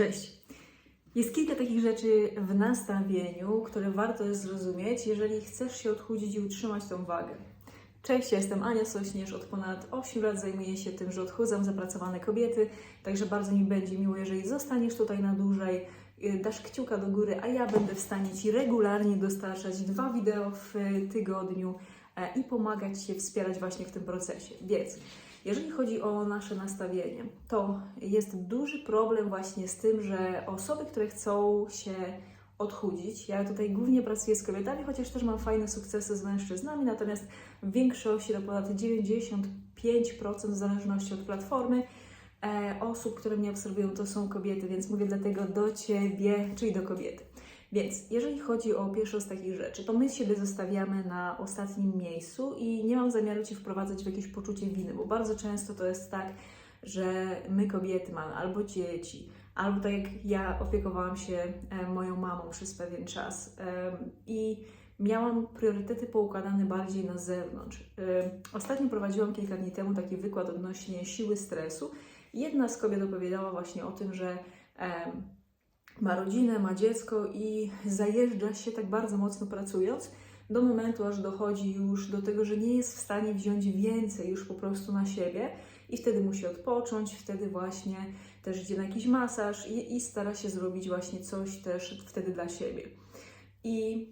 Cześć! Jest kilka takich rzeczy w nastawieniu, które warto jest zrozumieć, jeżeli chcesz się odchudzić i utrzymać tą wagę. Cześć, ja jestem Ania Sośnierz, od ponad 8 lat zajmuję się tym, że odchudzam zapracowane kobiety, także bardzo mi będzie miło, jeżeli zostaniesz tutaj na dłużej, y, dasz kciuka do góry, a ja będę w stanie Ci regularnie dostarczać dwa wideo w tygodniu e, i pomagać Ci wspierać właśnie w tym procesie. Więc jeżeli chodzi o nasze nastawienie, to jest duży problem właśnie z tym, że osoby, które chcą się odchudzić, ja tutaj głównie pracuję z kobietami, chociaż też mam fajne sukcesy z mężczyznami, natomiast w większości, to ponad 95% w zależności od platformy, e, osób, które mnie obserwują, to są kobiety, więc mówię dlatego do Ciebie, czyli do kobiety. Więc jeżeli chodzi o pierwszą z takich rzeczy, to my siebie zostawiamy na ostatnim miejscu i nie mam zamiaru Ci wprowadzać w jakieś poczucie winy, bo bardzo często to jest tak, że my kobiety mamy albo dzieci, albo tak jak ja opiekowałam się e, moją mamą przez pewien czas i miałam priorytety poukładane bardziej na zewnątrz. Ostatnio prowadziłam kilka dni temu taki wykład odnośnie siły stresu. Jedna z kobiet opowiadała właśnie o tym, że ma rodzinę, ma dziecko i zajeżdża się tak bardzo mocno pracując, do momentu, aż dochodzi już do tego, że nie jest w stanie wziąć więcej już po prostu na siebie i wtedy musi odpocząć, wtedy właśnie też idzie na jakiś masaż i, i stara się zrobić właśnie coś też wtedy dla siebie. I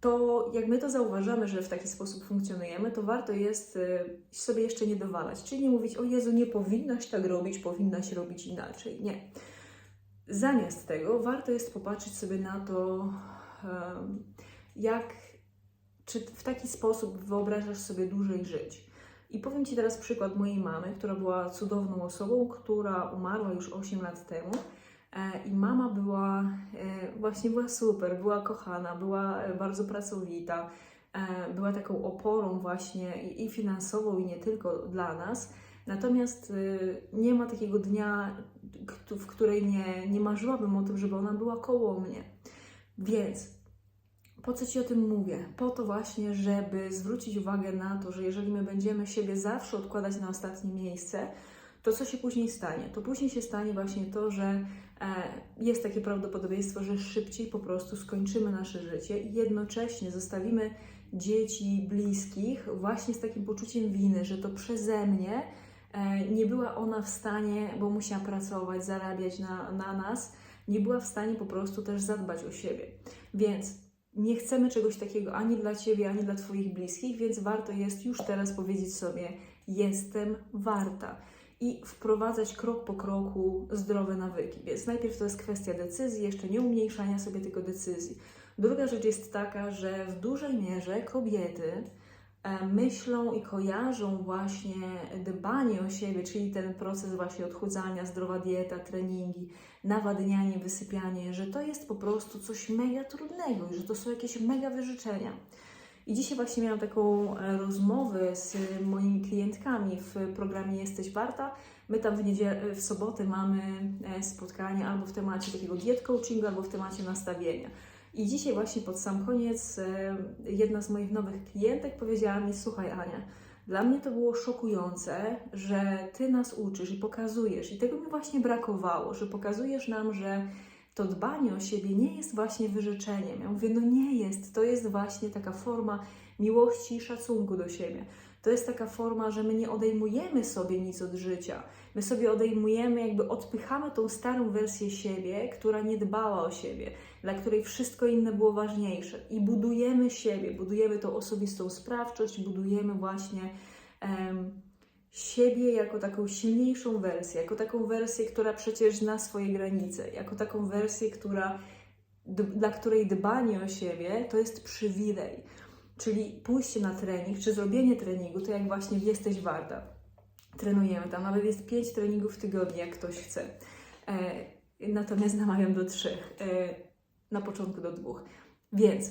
to jak my to zauważamy, że w taki sposób funkcjonujemy, to warto jest y, sobie jeszcze nie dowalać, czyli nie mówić, o Jezu, nie powinnaś tak robić, powinnaś robić inaczej. Nie. Zamiast tego warto jest popatrzeć sobie na to, jak, czy w taki sposób wyobrażasz sobie dłużej żyć. I powiem Ci teraz przykład mojej mamy, która była cudowną osobą, która umarła już 8 lat temu. E, I mama była, e, właśnie była super, była kochana, była e, bardzo pracowita, była taką oporą właśnie i finansową, i nie tylko dla nas. Natomiast y, nie ma takiego dnia, w której nie, nie marzyłabym o tym, żeby ona była koło mnie. Więc po co Ci o tym mówię? Po to właśnie, żeby zwrócić uwagę na to, że jeżeli my będziemy siebie zawsze odkładać na ostatnie miejsce, to co się później stanie? To później się stanie właśnie to, że e, jest takie prawdopodobieństwo, że szybciej po prostu skończymy nasze życie i jednocześnie zostawimy dzieci, bliskich właśnie z takim poczuciem winy, że to przeze mnie nie była ona w stanie, bo musiała pracować, zarabiać na, na nas, nie była w stanie po prostu też zadbać o siebie. Więc nie chcemy czegoś takiego ani dla Ciebie, ani dla Twoich bliskich, więc warto jest już teraz powiedzieć sobie: Jestem warta. I wprowadzać krok po kroku zdrowe nawyki. Więc najpierw to jest kwestia decyzji, jeszcze nie umniejszania sobie tylko decyzji. Druga rzecz jest taka, że w dużej mierze kobiety e, myślą i kojarzą właśnie dbanie o siebie, czyli ten proces właśnie odchudzania, zdrowa dieta, treningi, nawadnianie, wysypianie, że to jest po prostu coś mega trudnego i że to są jakieś mega wyrzeczenia. I dzisiaj właśnie miałam taką e, rozmowę z moimi klientkami w programie Jesteś Warta. My tam w, niedziel- w sobotę mamy e, spotkanie albo w temacie takiego diet coachingu, albo w temacie nastawienia. I dzisiaj właśnie pod sam koniec e, jedna z moich nowych klientek powiedziała mi, słuchaj Ania, dla mnie to było szokujące, że Ty nas uczysz i pokazujesz, i tego mi właśnie brakowało, że pokazujesz nam, że to dbanie o siebie nie jest właśnie wyrzeczeniem. Ja mówię, no nie jest, to jest właśnie taka forma miłości i szacunku do siebie. To jest taka forma, że my nie odejmujemy sobie nic od życia. My sobie odejmujemy, jakby odpychamy tą starą wersję siebie, która nie dbała o siebie, dla której wszystko inne było ważniejsze. I budujemy siebie, budujemy tą osobistą sprawczość, budujemy właśnie em, siebie jako taką silniejszą wersję, jako taką wersję, która przecież zna swoje granice, jako taką wersję, która, dla której dbanie o siebie to jest przywilej. Czyli pójście na trening, czy zrobienie treningu, to jak właśnie jesteś warta. Trenujemy tam, nawet jest pięć treningów w tygodniu, jak ktoś chce. E, natomiast namawiam do trzech, e, na początku do dwóch. Więc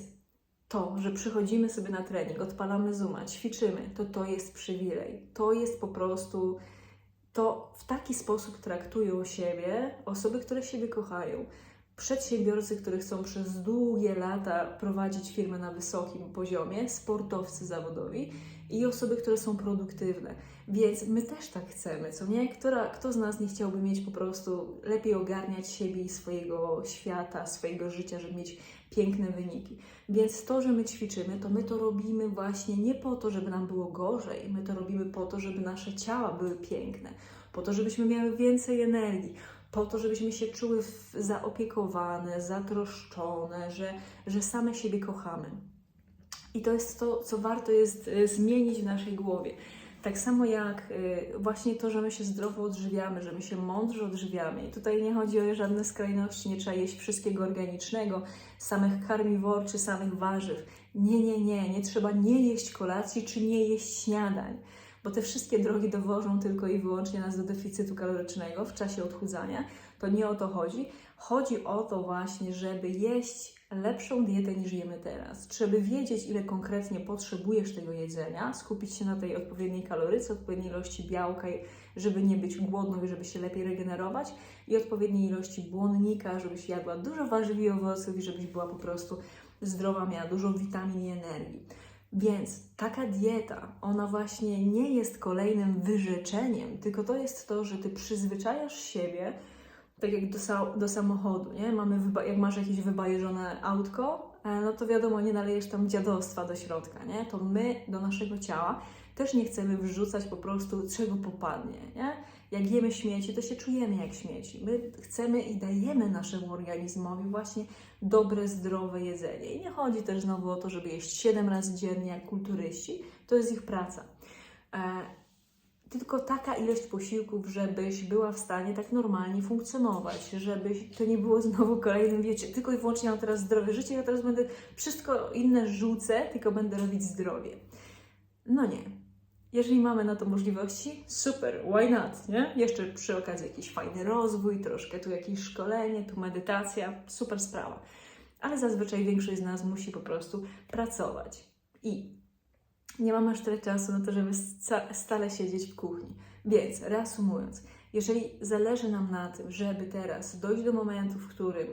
to, że przychodzimy sobie na trening, odpalamy Zooma, ćwiczymy, to to jest przywilej. To jest po prostu, to w taki sposób traktują siebie osoby, które siebie kochają. Przedsiębiorcy, którzy chcą przez długie lata prowadzić firmę na wysokim poziomie, sportowcy zawodowi i osoby, które są produktywne. Więc my też tak chcemy, co nie? Która, kto z nas nie chciałby mieć po prostu lepiej ogarniać siebie i swojego świata, swojego życia, żeby mieć piękne wyniki. Więc to, że my ćwiczymy, to my to robimy właśnie nie po to, żeby nam było gorzej, my to robimy po to, żeby nasze ciała były piękne, po to, żebyśmy miały więcej energii, po to, żebyśmy się czuły zaopiekowane, zatroszczone, że, że same siebie kochamy. I to jest to, co warto jest e, zmienić w naszej głowie. Tak samo jak e, właśnie to, że my się zdrowo odżywiamy, że my się mądrze odżywiamy. I tutaj nie chodzi o żadne skrajności, nie trzeba jeść wszystkiego organicznego, samych karmiwor czy samych warzyw. Nie, nie, nie, nie trzeba nie jeść kolacji czy nie jeść śniadań, bo te wszystkie drogi dowożą tylko i wyłącznie nas do deficytu kalorycznego w czasie odchudzania. To nie o to chodzi. Chodzi o to właśnie, żeby jeść lepszą dietę niż jemy teraz. Żeby wiedzieć, ile konkretnie potrzebujesz tego jedzenia, skupić się na tej odpowiedniej kaloryce, odpowiedniej ilości białka, żeby nie być głodną i żeby się lepiej regenerować, i odpowiedniej ilości błonnika, żebyś jadła dużo warzyw i owoców i żebyś była po prostu zdrowa, miała dużo witamin i energii. Więc taka dieta, ona właśnie nie jest kolejnym wyrzeczeniem, tylko to jest to, że ty przyzwyczajasz siebie tak jak do, do samochodu, nie? Mamy jak masz jakieś wybajeżone autko, e, no to wiadomo, nie nalejesz tam dziadostwa do środka, nie? To my do naszego ciała też nie chcemy wrzucać po prostu czego popadnie, nie? Jak jemy śmieci, to się czujemy jak śmieci. My chcemy i dajemy naszemu organizmowi właśnie dobre, zdrowe jedzenie. I nie chodzi też znowu o to, żeby jeść 7 razy dziennie jak kulturyści, to jest ich praca. Tylko taka ilość posiłków, żebyś była w stanie tak normalnie funkcjonować, żebyś to nie było znowu kolejnym, wiecie, tylko i wyłącznie mam teraz zdrowe życie, ja teraz będę wszystko inne rzucę, tylko będę robić zdrowie. No nie. Jeżeli mamy na to możliwości, super, why not, nie? Jeszcze przy okazji jakiś fajny rozwój, troszkę tu jakieś szkolenie, tu medytacja, super sprawa. Ale zazwyczaj większość z nas musi po prostu pracować. I nie mam aż tyle czasu na to, żeby sta- stale siedzieć w kuchni. Więc reasumując, jeżeli zależy nam na tym, żeby teraz dojść do momentu, w którym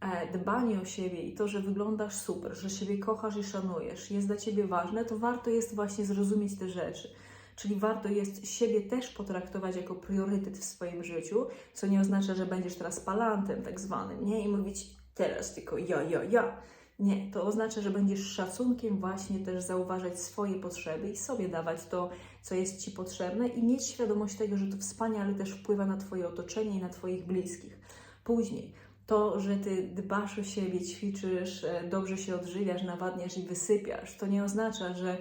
e, dbanie o siebie i to, że wyglądasz super, że siebie kochasz i szanujesz, jest dla ciebie ważne, to warto jest właśnie zrozumieć te rzeczy. Czyli warto jest siebie też potraktować jako priorytet w swoim życiu, co nie oznacza, że będziesz teraz palantem tak zwanym, nie? I mówić teraz tylko ja, ja, ja. Nie, to oznacza, że będziesz szacunkiem właśnie też zauważać swoje potrzeby i sobie dawać to, co jest Ci potrzebne i mieć świadomość tego, że to wspaniale też wpływa na Twoje otoczenie i na Twoich bliskich. Później, to, że Ty dbasz o siebie, ćwiczysz, e, dobrze się odżywiasz, nawadniasz i wysypiasz, to nie oznacza, że,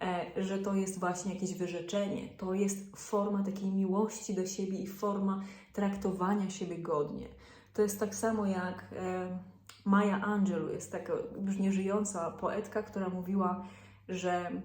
e, że to jest właśnie jakieś wyrzeczenie. To jest forma takiej miłości do siebie i forma traktowania siebie godnie. To jest tak samo jak... Maya Angelou jest taka już nieżyjąca poetka, która mówiła, że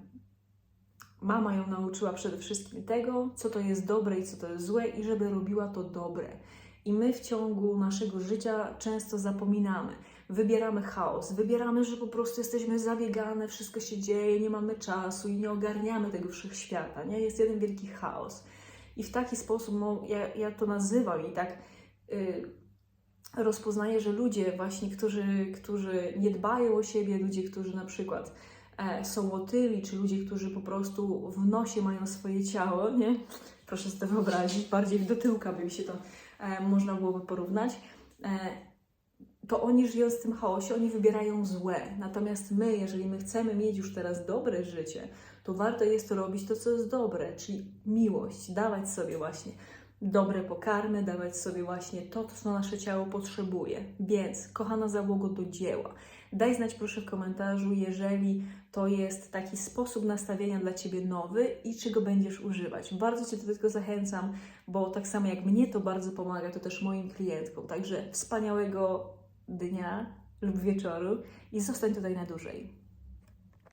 mama ją nauczyła przede wszystkim tego, co to jest dobre i co to jest złe, i żeby robiła to dobre. I my w ciągu naszego życia często zapominamy. Wybieramy chaos, wybieramy, że po prostu jesteśmy zabiegane, wszystko się dzieje, nie mamy czasu i nie ogarniamy tego wszechświata. Nie? Jest jeden wielki chaos. I w taki sposób, no, ja, ja to nazywam i tak. Yy, rozpoznaję, że ludzie właśnie, którzy, którzy nie dbają o siebie, ludzie, którzy na przykład e, są otyli, czy ludzie, którzy po prostu w nosie mają swoje ciało, nie? Proszę sobie wyobrazić, bardziej do tyłka by mi się to e, można byłoby porównać. E, to oni żyjąc w tym chaosie, oni wybierają złe. Natomiast my, jeżeli my chcemy mieć już teraz dobre życie, to warto jest robić to, co jest dobre, czyli miłość, dawać sobie właśnie dobre pokarmy, dawać sobie właśnie to, co nasze ciało potrzebuje. Więc, kochana załogo, do dzieła. Daj znać proszę w komentarzu, jeżeli to jest taki sposób nastawienia dla Ciebie nowy i czy go będziesz używać. Bardzo Cię do tego zachęcam, bo tak samo jak mnie to bardzo pomaga, to też moim klientkom. Także wspaniałego dnia lub wieczoru i zostań tutaj na dłużej.